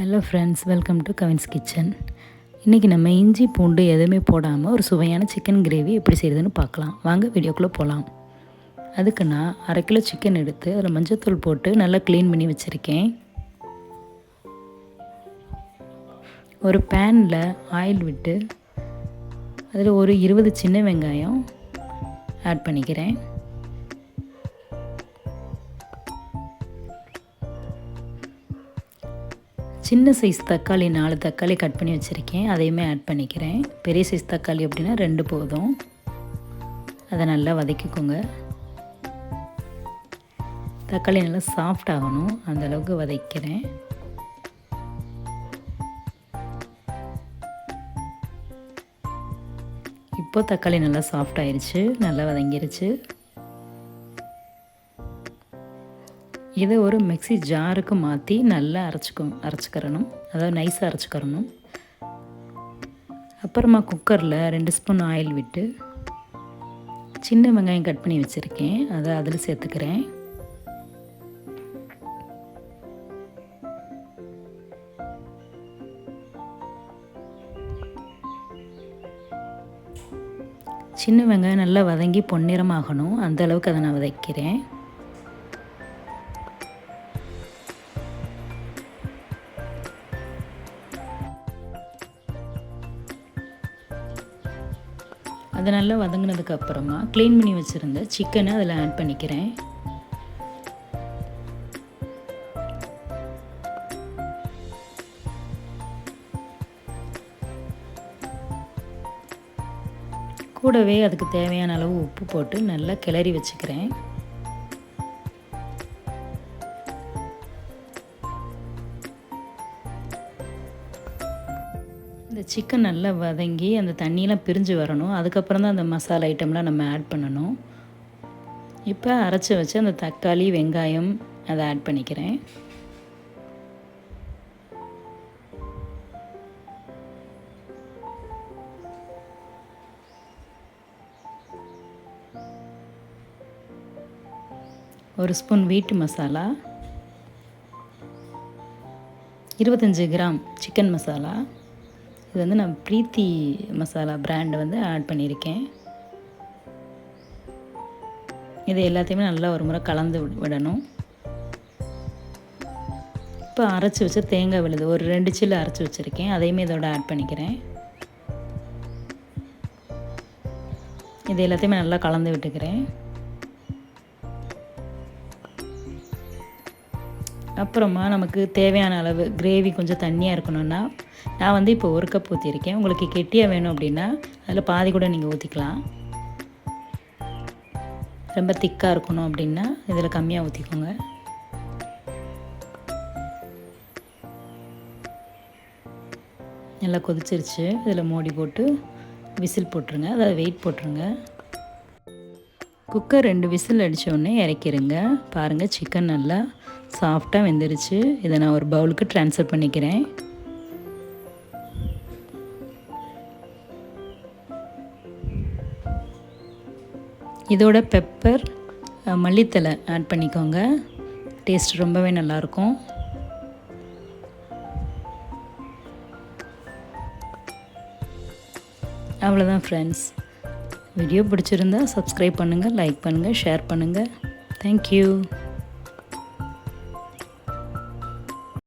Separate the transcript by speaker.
Speaker 1: Hello friends welcome to Kavin's kitchen இன்றைக்கி நம்ம இஞ்சி பூண்டு எதுவுமே போடாமல் ஒரு சுவையான சிக்கன் கிரேவி எப்படி செய்கிறதுன்னு பார்க்கலாம். வாங்க வீடியோக்குள்ளே போகலாம் அதுக்கு நான் அரை கிலோ சிக்கன் எடுத்து அதில் மஞ்சத்தூள் போட்டு நல்லா க்ளீன் பண்ணி வச்சுருக்கேன். ஒரு பேனில் ஆயில் விட்டு அதில் ஒரு இருபது சின்ன வெங்காயம் ஆட் பண்ணிக்கிறேன். சின்ன சைஸ் தக்காளி நாலு தக்காளி கட் பண்ணி வச்சுருக்கேன். அதையுமே ஆட் பண்ணிக்கிறேன். பெரிய சைஸ் தக்காளி அப்படின்னா ரெண்டு போதும். அதை நல்லா வதக்கிக்கோங்க. தக்காளி நல்லா சாஃப்ட் ஆகணும். அந்தளவுக்கு வதக்கிறேன். இப்போ தக்காளி நல்லா சாஃப்ட் ஆயிடுச்சு நல்லா வதங்கிருச்சு. இதை ஒரு மிக்சி ஜாருக்கு மாற்றி நல்லா அரைச்சிக்கும் அரைச்சிக்கிறணும். அதாவது நைஸாக அரைச்சிக்கிறணும். அப்புறமா குக்கரில் ரெண்டு ஸ்பூன் ஆயில் விட்டு சின்ன வெங்காயம் கட் பண்ணி வச்சுருக்கேன். அதை அதில் சேர்த்துக்கிறேன். சின்ன வெங்காயம் நல்லா வதங்கி பொன்னிறமாகணும். அந்த அளவுக்கு அதை நான் வதக்கிறேன். அது நல்லா வதங்கினதுக்கு அப்புறமா க்ளீன் பண்ணி வச்சுருந்த சிக்கனை அதில் ஆட் பண்ணிக்கிறேன். கூடவே அதுக்கு தேவையான அளவு உப்பு போட்டு நல்லா கிளறி வச்சுக்கிறேன். இந்த சிக்கன் நல்லா வதங்கி அந்த தண்ணியெலாம் பிரிஞ்சு வரணும். அதுக்கப்புறம் தான் அந்த மசாலா ஐட்டம்லாம் நம்ம ஆட் பண்ணணும். இப்போ அரைச்சி வச்சு அந்த தக்காளி வெங்காயம் அதை ஆட் பண்ணிக்கிறேன். ஒரு ஸ்பூன் வீட்டு மசாலா இருபத்தஞ்சி கிராம் சிக்கன் மசாலா இது வந்து நான் ப்ரீத்தி மசாலா பிராண்டை வந்து ஆட் பண்ணியிருக்கேன். இது எல்லாத்தையுமே நல்லா ஒரு முறை கலந்து விடணும். இப்போ அரைச்சி வச்ச தேங்காய் விழுது ஒரு ரெண்டு சில்லு அரைச்சி வச்சுருக்கேன். அதையுமே இதோட ஆட் பண்ணிக்கிறேன். இது எல்லாத்தையுமே நல்லா கலந்து விட்டுக்கிறேன். அப்புறமா நமக்கு தேவையான அளவு கிரேவி கொஞ்சம் தண்ணியாக இருக்கணும்னா நான் வந்து இப்போ ஒரு கப் ஊற்றிருக்கேன் உங்களுக்கு கெட்டியாக வேணும் அப்படின்னா அதில் பாதி கூட நீங்கள் ஊற்றிக்கலாம் ரொம்ப திக்காக இருக்கணும் அப்படின்னா இதில் கம்மியாக ஊற்றிக்கோங்க நல்லா கொதிச்சிருச்சு. இதில் மூடி போட்டு விசில் போட்டுருங்க. அதாவது வெயிட் போட்டுருங்க. குக்கர் ரெண்டு விசில் அடித்தோடனே இறக்கிடுங்க பாருங்கள் சிக்கன் நல்லா சாஃப்டாக வெந்துருச்சு. இதை நான் ஒரு பவுலுக்கு ட்ரான்ஸ்ஃபர் பண்ணிக்கிறேன். இதோட பெப்பர் மல்லித்தலை ஆட் பண்ணிக்கோங்க. டேஸ்ட் ரொம்பவே நல்லாயிருக்கும். அவ்வளோதான் ஃப்ரெண்ட்ஸ் வீடியோ பிடிச்சிருந்தா சப்ஸ்கிரைப் பண்ணுங்கள் லைக் பண்ணுங்கள் ஷேர் பண்ணுங்கள் தேங்க்யூ